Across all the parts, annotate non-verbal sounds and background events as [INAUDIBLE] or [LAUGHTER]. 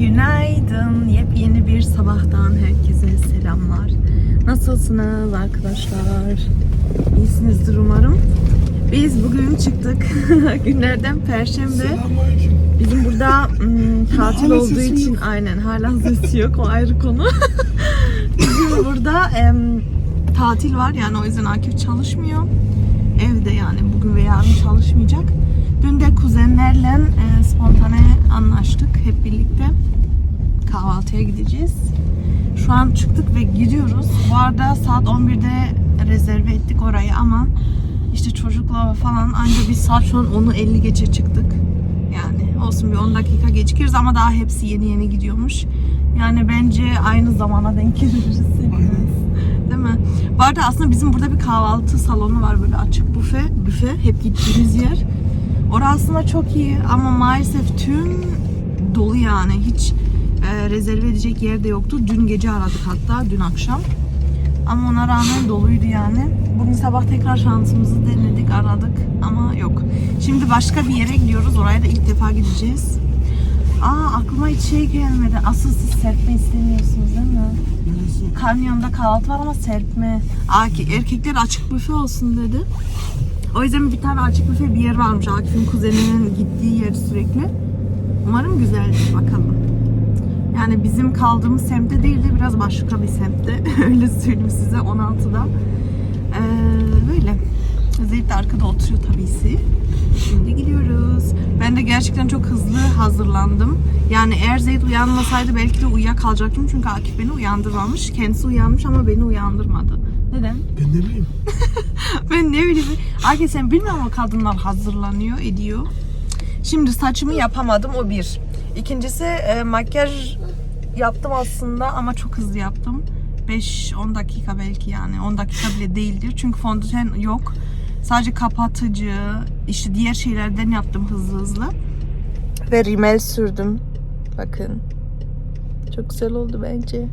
Günaydın. Yepyeni bir sabahtan herkese selamlar. Nasılsınız arkadaşlar? İyisinizdir umarım. Biz bugün çıktık. [LAUGHS] Günlerden Perşembe. Bizim burada ım, tatil Hala olduğu için yok. aynen hala sesi yok o ayrı konu. [LAUGHS] Bizim burada em, tatil var yani o yüzden Akif çalışmıyor. Evde yani bugün ve yarın çalışmayacak. Dün de kuzenlerle e, spontane anlaştık hep birlikte. Kahvaltıya gideceğiz. Şu an çıktık ve gidiyoruz. Bu arada saat 11'de rezerve ettik orayı ama işte çocukla falan anca bir saat şu an 10'u 50 geçe çıktık. Yani olsun bir 10 dakika gecikiyoruz ama daha hepsi yeni yeni gidiyormuş. Yani bence aynı zamana denk geliriz. Değil mi? Bu arada aslında bizim burada bir kahvaltı salonu var böyle açık büfe, büfe hep gittiğimiz yer. Orası aslında çok iyi ama maalesef tüm dolu yani hiç e, rezerve edecek yer de yoktu. Dün gece aradık hatta dün akşam. Ama ona rağmen doluydu yani. Bugün sabah tekrar şansımızı denedik, aradık ama yok. Şimdi başka bir yere gidiyoruz. Oraya da ilk defa gideceğiz. Aa aklıma hiç şey gelmedi. Asıl siz serpme istemiyorsunuz değil mi? Kanyonda kahvaltı var ama serpme. Akif, erkekler açık büfe olsun dedi. O yüzden bir tane açık büfe bir yer varmış. Akif'in kuzeninin gittiği yer sürekli. Umarım güzeldir bakalım. Yani bizim kaldığımız semtte değil de biraz başka bir semtte. [LAUGHS] Öyle söyleyeyim size 16'da. Ee, böyle. Zeyt de arkada oturuyor tabii Şimdi gidiyoruz. Ben de gerçekten çok hızlı hazırlandım. Yani eğer Zeyd uyanmasaydı belki de uyuyakalacaktım. Çünkü Akif beni uyandırmamış. Kendisi uyanmış ama beni uyandırmadı. Neden? Ben ne bileyim. [LAUGHS] Ben ne bileyim. Akif sen bilmiyor musun kadınlar hazırlanıyor, ediyor. Şimdi saçımı yapamadım o bir. İkincisi e, makyaj yaptım aslında ama çok hızlı yaptım. 5-10 dakika belki yani 10 dakika bile değildir. Çünkü fondöten yok. Sadece kapatıcı, işte diğer şeylerden yaptım hızlı hızlı. Ve rimel sürdüm. Bakın. Çok güzel oldu bence.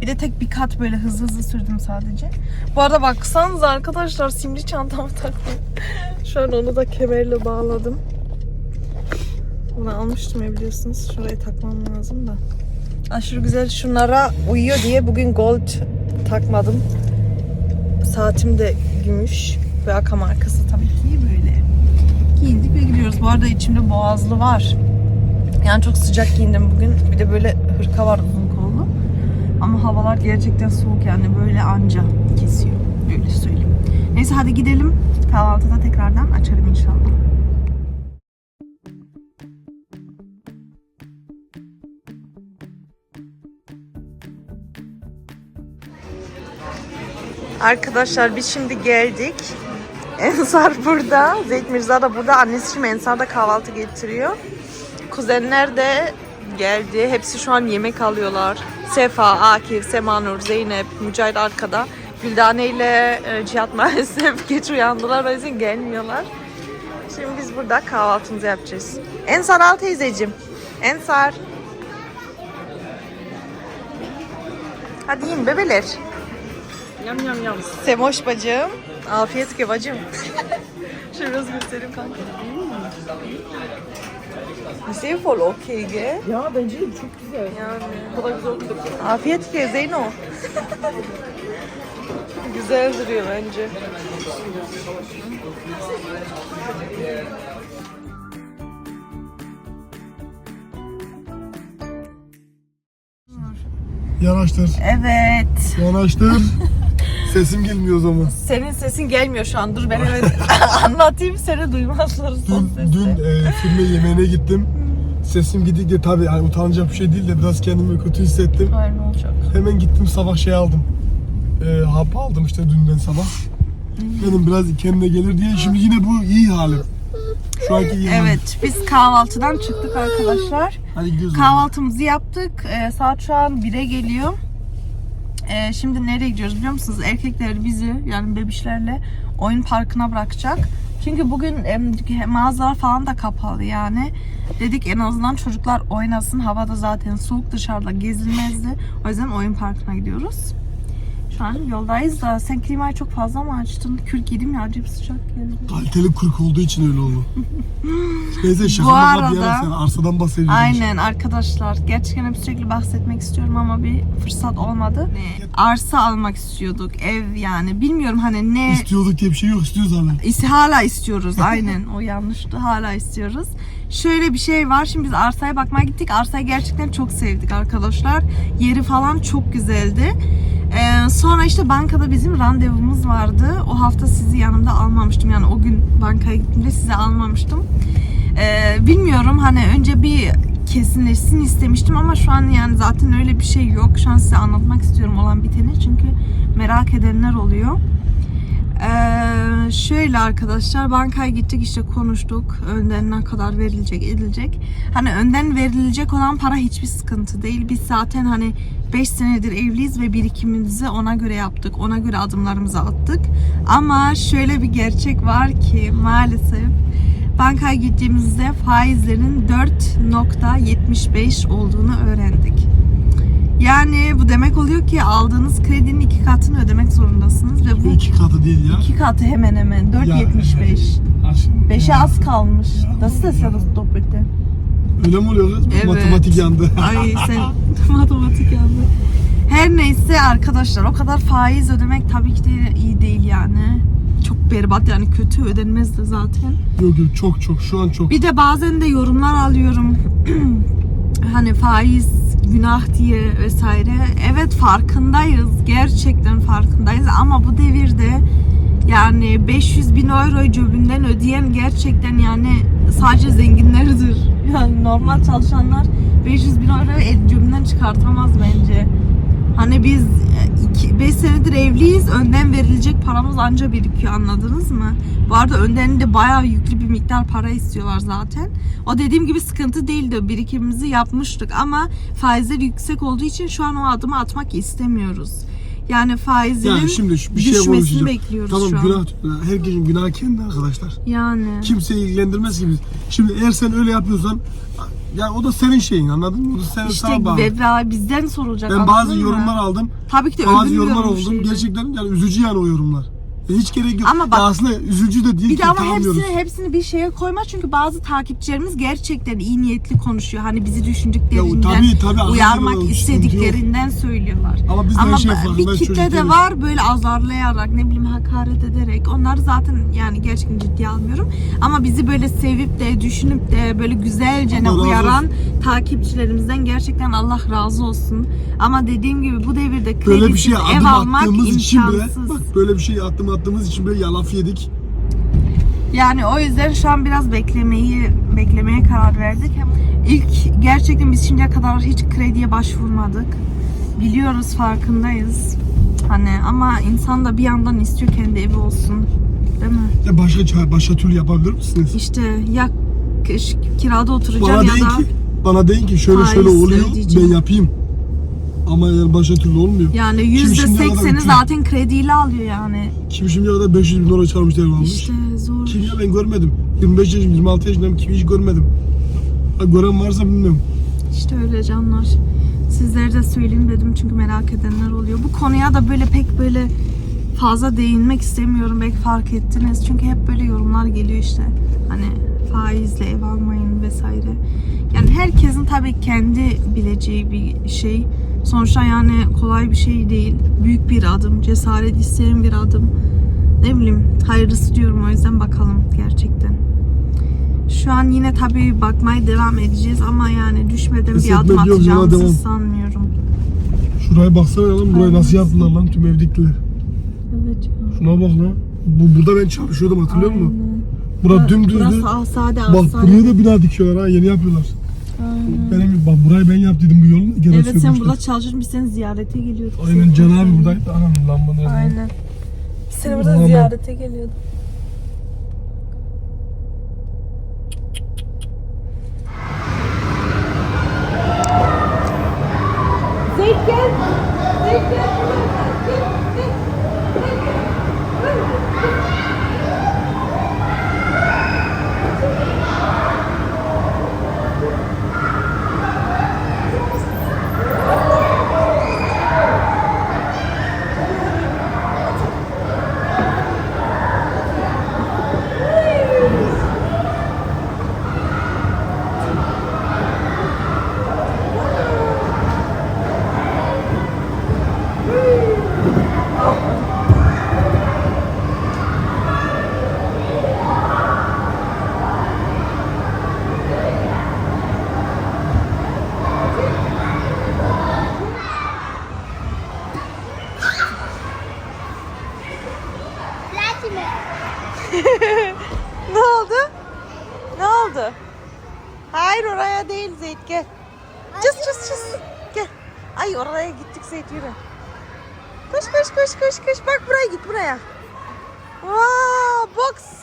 Bir de tek bir kat böyle hızlı hızlı sürdüm sadece. Bu arada baksanız arkadaşlar simli çantamı taktım. Şu an onu da kemerle bağladım. Bunu almıştım ya biliyorsunuz. Şuraya takmam lazım da. Aşırı güzel şunlara uyuyor diye bugün gold takmadım. Saatim de gümüş. Ve aka markası tabii ki böyle. Giyindik ve gidiyoruz. Bu arada içimde boğazlı var. Yani çok sıcak giyindim bugün. Bir de böyle hırka var uzun. Ama havalar gerçekten soğuk yani böyle anca kesiyor. Öyle söyleyeyim. Neyse hadi gidelim. Kahvaltıda tekrardan açarım inşallah. Arkadaşlar biz şimdi geldik. [LAUGHS] Ensar burada. Zeyt Mirza da burada. Annesi şimdi Ensar da kahvaltı getiriyor. Kuzenler de geldi. Hepsi şu an yemek alıyorlar. Sefa, Akif, Semanur, Zeynep, Mücahit arkada. Güldane ile e, Cihat maalesef [LAUGHS] geç uyandılar. O yüzden gelmiyorlar. Şimdi biz burada kahvaltımızı yapacağız. Ensar al teyzeciğim. Ensar. Hadi yiyin bebeler. Yam yam yam. Semoş bacım. Afiyet ki bacım. [LAUGHS] Şöyle biraz göstereyim kanka. Şey full okey ge. Ya bence de çok güzel. Yani. O kadar güzel oldu. Afiyet ki Zeyno. Güzel duruyor bence. Yanaştır. Evet. Yanaştır. [LAUGHS] Sesim gelmiyor o zaman. Senin sesin gelmiyor şu an. Dur ben hemen [LAUGHS] anlatayım seni duymazlar son Dün, sesi. dün e, filme yemeğine gittim. Sesim gidince tabii yani utanacak bir şey değil de biraz kendimi kötü hissettim. Hayır ne olacak? Hemen gittim sabah şey aldım. E, hap aldım işte dünden sabah. Dedim biraz kendine gelir diye. Şimdi yine bu iyi halim. Şu anki iyi halim. Evet biz kahvaltıdan çıktık arkadaşlar. Hadi gidiyoruz. o zaman. Kahvaltımızı yaptık. Ee, saat şu an 1'e geliyor. Ee, şimdi nereye gidiyoruz biliyor musunuz? Erkekler bizi yani bebişlerle oyun parkına bırakacak. Çünkü bugün em, mağazalar falan da kapalı yani. Dedik en azından çocuklar oynasın. Havada zaten soğuk dışarıda gezilmezdi. O yüzden oyun parkına gidiyoruz. Şu an yoldayız da sen klimayı çok fazla mı açtın? Kürk yedim ya acayip sıcak geldi. Kaliteli kırk olduğu için öyle oldu. [LAUGHS] Neyse şaka Bu bir arada- yana sen arsadan bahsediyorsun. Aynen arkadaşlar. Gerçekten hep sürekli bahsetmek istiyorum ama bir fırsat olmadı. Arsa almak istiyorduk. Ev yani. Bilmiyorum hani ne... İstiyorduk diye bir şey yok istiyoruz hala. İs- hala istiyoruz [LAUGHS] aynen o yanlıştı hala istiyoruz. Şöyle bir şey var şimdi biz arsaya bakmaya gittik arsayı gerçekten çok sevdik arkadaşlar. Yeri falan çok güzeldi. Ee, sonra işte bankada bizim randevumuz vardı. O hafta sizi yanımda almamıştım yani o gün bankaya gittiğimde sizi almamıştım. Ee, bilmiyorum hani önce bir kesinleşsin istemiştim ama şu an yani zaten öyle bir şey yok. Şu an size anlatmak istiyorum olan biteni çünkü merak edenler oluyor. Ee, şöyle arkadaşlar bankaya gittik işte konuştuk önden ne kadar verilecek edilecek. Hani önden verilecek olan para hiçbir sıkıntı değil. Biz zaten hani 5 senedir evliyiz ve birikimimizi ona göre yaptık. Ona göre adımlarımızı attık. Ama şöyle bir gerçek var ki maalesef bankaya gittiğimizde faizlerin 4.75 olduğunu öğrendik. Yani bu demek oluyor ki aldığınız kredinin iki katını ödemek zorundasınız ve Bu iki katı değil ya. iki katı hemen hemen 4.75. Aşkım 5'e ya. az kalmış. Das ja das Doppelte. Öyle mi oluyor kız? Evet. Matematik yandı. Ay [LAUGHS] sen [LAUGHS] matematik yandı. Her neyse arkadaşlar o kadar faiz ödemek tabii ki de iyi değil yani. Çok berbat yani kötü ödenmez de zaten. yok yok çok çok şu an çok. Bir de bazen de yorumlar alıyorum. [CLEARS THROAT] hani faiz günah diye vesaire. Evet farkındayız. Gerçekten farkındayız ama bu devirde yani 500 bin euroyu cebinden ödeyen gerçekten yani sadece zenginlerdir. [LAUGHS] Yani normal çalışanlar 500 bin euroyu el cebinden çıkartamaz bence. Hani biz 5 senedir evliyiz. Önden verilecek paramız anca birikiyor anladınız mı? Bu arada önden de bayağı yüklü bir miktar para istiyorlar zaten. O dediğim gibi sıkıntı değildi. Birikimimizi yapmıştık ama faizler yüksek olduğu için şu an o adımı atmak istemiyoruz. Yani faizlerin Yani şimdi bir şey düşmesini bekliyoruz Tamam şu an. günah, herkesin günahı kendi arkadaşlar. Yani. Kimseyi ilgilendirmez gibi. Şimdi eğer sen öyle yapıyorsan ya o da senin şeyin anladın mı? O da senin İşte sana bağlı. ve- ve bizden sorulacak. Ben bazı anladın mı? yorumlar aldım. Tabii ki de Bazı yorumlar bu oldum. Gerçekten yani üzücü yani o yorumlar. Hiç gerek yok. Ama bak- Ya aslında üzücü de değil Bir ki de ama hepsini hepsini bir şeye koyma çünkü bazı takipçilerimiz gerçekten iyi niyetli konuşuyor. Hani bizi Ya, düşündüklerinden, tabii, tabii, anladım, uyarmak sıkıntı istediklerinden söylüyorlar. Ama biz Ama şey bir kitle de var böyle azarlayarak ne bileyim hakaret ederek. Onları zaten yani gerçekten ciddiye almıyorum. Ama bizi böyle sevip de düşünüp de böyle güzelce ne uyaran takipçilerimizden gerçekten Allah razı olsun. Ama dediğim gibi bu devirde Böyle kredisiz bir şey ev almak için bile imkansız. bak böyle bir şey adım attığımız için bile yalaf yedik. Yani o yüzden şu an biraz beklemeyi beklemeye karar verdik. İlk gerçekten biz şimdiye kadar hiç krediye başvurmadık. Biliyoruz farkındayız. Hani ama insan da bir yandan istiyor kendi evi olsun. Değil mi? Ya başka başka türlü yapabilir misiniz? İşte ya kirada oturacağım Bana ya da ki bana deyin ki şöyle şöyle oluyor ben yapayım. Ama yani başka türlü olmuyor. yani yüzde sekseni zaten krediyle alıyor yani. Kim şimdiye kadar 500 bin euro çalmış ev almış. İşte zor. Kim ya ben görmedim. 25 yaşım 26 yaşındayım kimi hiç görmedim. Ha, gören varsa bilmiyorum. İşte öyle canlar. Sizlere de söyleyeyim dedim çünkü merak edenler oluyor. Bu konuya da böyle pek böyle fazla değinmek istemiyorum. Belki fark ettiniz. Çünkü hep böyle yorumlar geliyor işte. Hani faizle ev almayın vesaire. Yani herkesin tabii kendi bileceği bir şey. Sonuçta yani kolay bir şey değil. Büyük bir adım. Cesaret isteyen bir adım. Ne bileyim hayırlısı diyorum o yüzden bakalım gerçekten. Şu an yine tabii bakmaya devam edeceğiz ama yani düşmeden Pes bir adım atacağımızı sanmıyorum. Şuraya baksana lan burayı nasıl yaptılar lan tüm ev diktiler. Evet. Şuna bak lan. Bu, burada ben çalışıyordum hatırlıyor musun? Bura dümdüzdü. Burası asade Bak asade. buraya da bina dikiyorlar ha yeni yapıyorlar. Benim bak burayı ben yaptıydım bu yolu. Gene Evet sen burada seni ziyarete geliyorduk. Aynen Can abi buradaydı. Anam lan bana. Aynen. Biz seni burada Tamam. ziyarete geliyorduk. ne oldu? Ne oldu? Hayır oraya değil Zeyt gel. Cız cız cız. Gel. Ay oraya gittik Zeyt yürü. Koş koş koş koş koş. Bak buraya git buraya. Wow, box.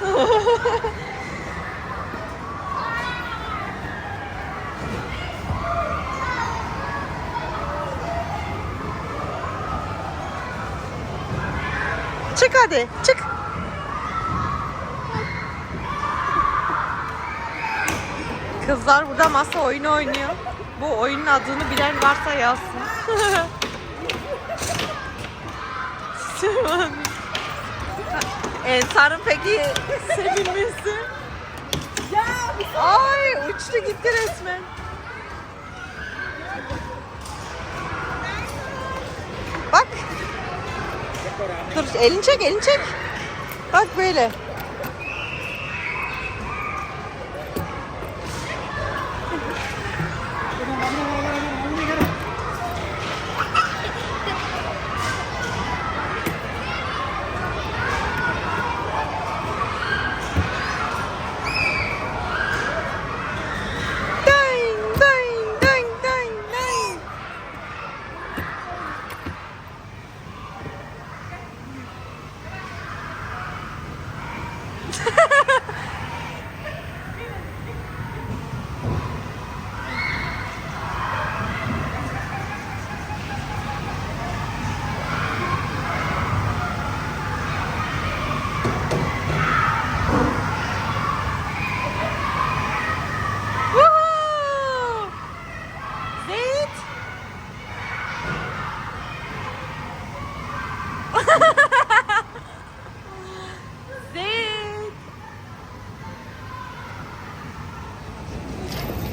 Ha Çık hadi çık. Kızlar burada masa oyunu oynuyor. Bu oyunun adını bilen varsa yazsın. [LAUGHS] Ensar'ın peki sevinmesi. Ay uçtu gitti resmen. Bak. Dur elini çek elini çek. Bak böyle.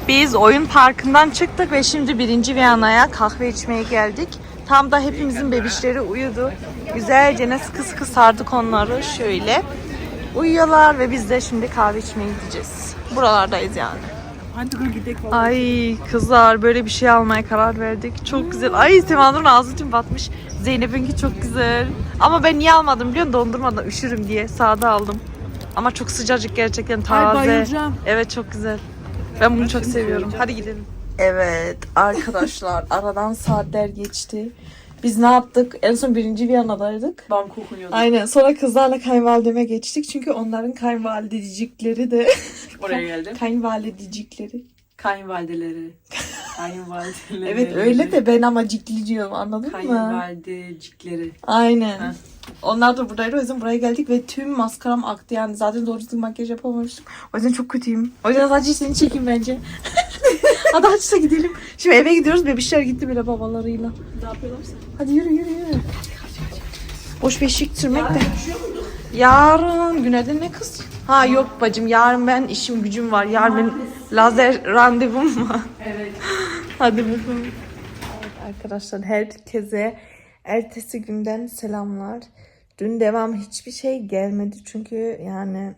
Biz oyun parkından çıktık ve şimdi birinci Viyana'ya kahve içmeye geldik. Tam da hepimizin bebişleri uyudu. Güzelce ne sıkı sıkı sardık onları şöyle. Uyuyorlar ve biz de şimdi kahve içmeye gideceğiz. Buralardayız yani. Hadi gidelim. Ay kızlar böyle bir şey almaya karar verdik. Çok güzel. Ay Semanur'un ağzı tüm batmış. Zeynep'inki çok güzel. Ama ben niye almadım biliyor musun? Dondurmadan üşürüm diye sade aldım. Ama çok sıcacık gerçekten taze. bayılacağım. Evet çok güzel. Ben bunu çok seviyorum. Hadi gidelim. Evet arkadaşlar [LAUGHS] aradan saatler geçti. Biz ne yaptık? En son birinci Viyana'daydık. Banko okunuyordu. Aynen. Sonra kızlarla kayınvalideme geçtik. Çünkü onların kayınvalidecikleri de [LAUGHS] Oraya geldim. kayınvalidecikleri. Kayınvalideleri. Kayınvalideleri. Evet öyle de ben ama cikli diyorum anladın mı? Kayınvalidecikleri. Aynen. Heh. Onlar da buradaydı o yüzden buraya geldik ve tüm maskaram aktı yani zaten doğru düzgün makyaj yapamamıştım. O yüzden çok kötüyüm. O yüzden sadece seni çekeyim bence. [LAUGHS] Hadi açsa gidelim. Şimdi eve gidiyoruz bebişler gitti bile babalarıyla. Ne yapıyorlar sen? Hadi yürü yürü yürü. Boş beşik sürmek de. Yarın günlerden ne kız? Ha yok bacım yarın ben işim gücüm var. Yarın benim lazer randevum var. Evet. [LAUGHS] Hadi bakalım. Evet arkadaşlar herkese ertesi günden selamlar. Dün devam hiçbir şey gelmedi çünkü yani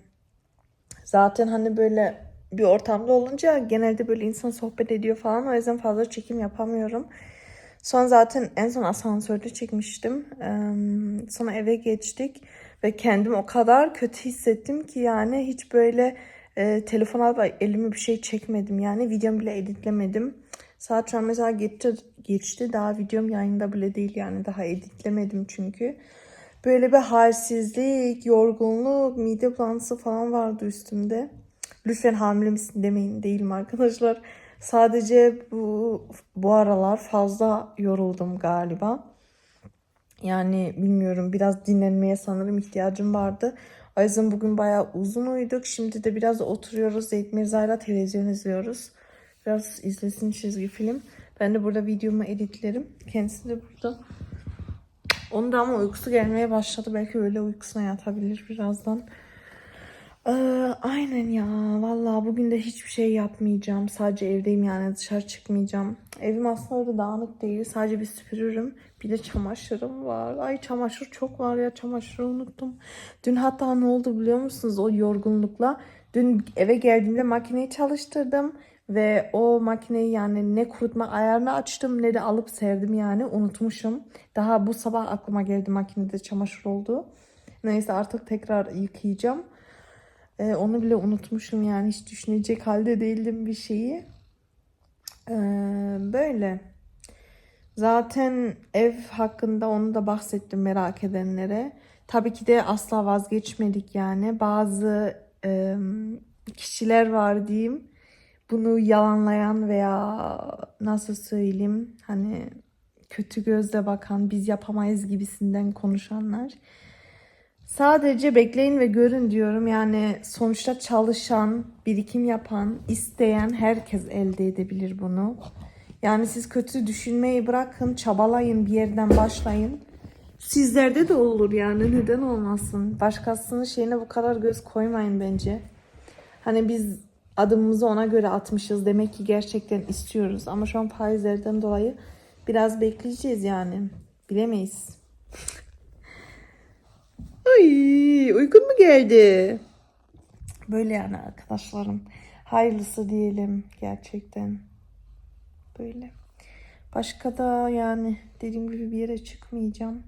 zaten hani böyle bir ortamda olunca genelde böyle insan sohbet ediyor falan o yüzden fazla çekim yapamıyorum. Son zaten en son asansörde çekmiştim. Eee, Sonra eve geçtik ve kendimi o kadar kötü hissettim ki yani hiç böyle e, telefon alıp elime bir şey çekmedim yani videomu bile editlemedim. Saat şu an mesela geçti, geçti daha videom yayında bile değil yani daha editlemedim çünkü. Böyle bir halsizlik, yorgunluk, mide bulantısı falan vardı üstümde. Lütfen hamile misin demeyin değilim arkadaşlar. Sadece bu bu aralar fazla yoruldum galiba. Yani bilmiyorum biraz dinlenmeye sanırım ihtiyacım vardı. O yüzden bugün bayağı uzun uyuduk. Şimdi de biraz oturuyoruz. Zeyt Mirza'yla televizyon izliyoruz. Biraz izlesin çizgi film. Ben de burada videomu editlerim. Kendisi de burada. Onun da ama uykusu gelmeye başladı. Belki öyle uykusuna yatabilir birazdan. Ee, aynen ya. Vallahi bugün de hiçbir şey yapmayacağım. Sadece evdeyim yani dışarı çıkmayacağım. Evim aslında öyle dağınık değil. Sadece bir süpürürüm. Bir de çamaşırım var. Ay çamaşır çok var ya. Çamaşırı unuttum. Dün hatta ne oldu biliyor musunuz? O yorgunlukla. Dün eve geldiğimde makineyi çalıştırdım. Ve o makineyi yani ne kurutma ayarını açtım ne de alıp serdim yani unutmuşum. Daha bu sabah aklıma geldi makinede çamaşır oldu. Neyse artık tekrar yıkayacağım. Ee, onu bile unutmuşum yani hiç düşünecek halde değildim bir şeyi. Ee, böyle. Zaten ev hakkında onu da bahsettim merak edenlere. Tabii ki de asla vazgeçmedik yani. Bazı e, kişiler var diyeyim. Bunu yalanlayan veya nasıl söyleyeyim hani kötü gözle bakan biz yapamayız gibisinden konuşanlar. Sadece bekleyin ve görün diyorum. Yani sonuçta çalışan, birikim yapan, isteyen herkes elde edebilir bunu. Yani siz kötü düşünmeyi bırakın, çabalayın, bir yerden başlayın. Sizlerde de olur yani neden olmasın? Başkasının şeyine bu kadar göz koymayın bence. Hani biz adımımızı ona göre atmışız. Demek ki gerçekten istiyoruz. Ama şu an faizlerden dolayı biraz bekleyeceğiz yani. Bilemeyiz. [LAUGHS] Ay, uygun mu geldi? Böyle yani arkadaşlarım. Hayırlısı diyelim gerçekten. Böyle. Başka da yani dediğim gibi bir yere çıkmayacağım.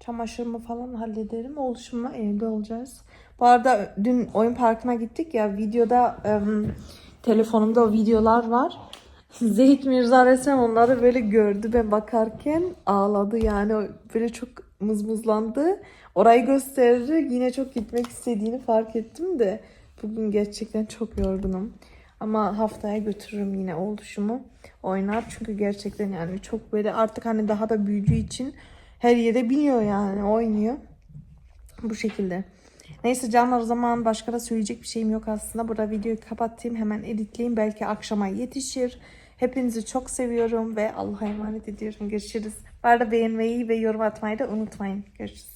Çamaşırımı falan hallederim. Oluşumla evde olacağız. Bu arada dün oyun parkına gittik ya videoda em, telefonumda o videolar var. [LAUGHS] Zeyk Mirza resmen onları böyle gördü ben bakarken ağladı yani böyle çok mızmızlandı. Orayı gösterir yine çok gitmek istediğini fark ettim de bugün gerçekten çok yorgunum. Ama haftaya götürürüm yine oluşumu. Oynar çünkü gerçekten yani çok böyle artık hani daha da büyüdüğü için her yere biniyor yani oynuyor. Bu şekilde. Neyse canlar o zaman başka da söyleyecek bir şeyim yok aslında. Burada videoyu kapatayım hemen editleyeyim. Belki akşama yetişir. Hepinizi çok seviyorum ve Allah'a emanet ediyorum. Görüşürüz. Bu arada beğenmeyi ve yorum atmayı da unutmayın. Görüşürüz.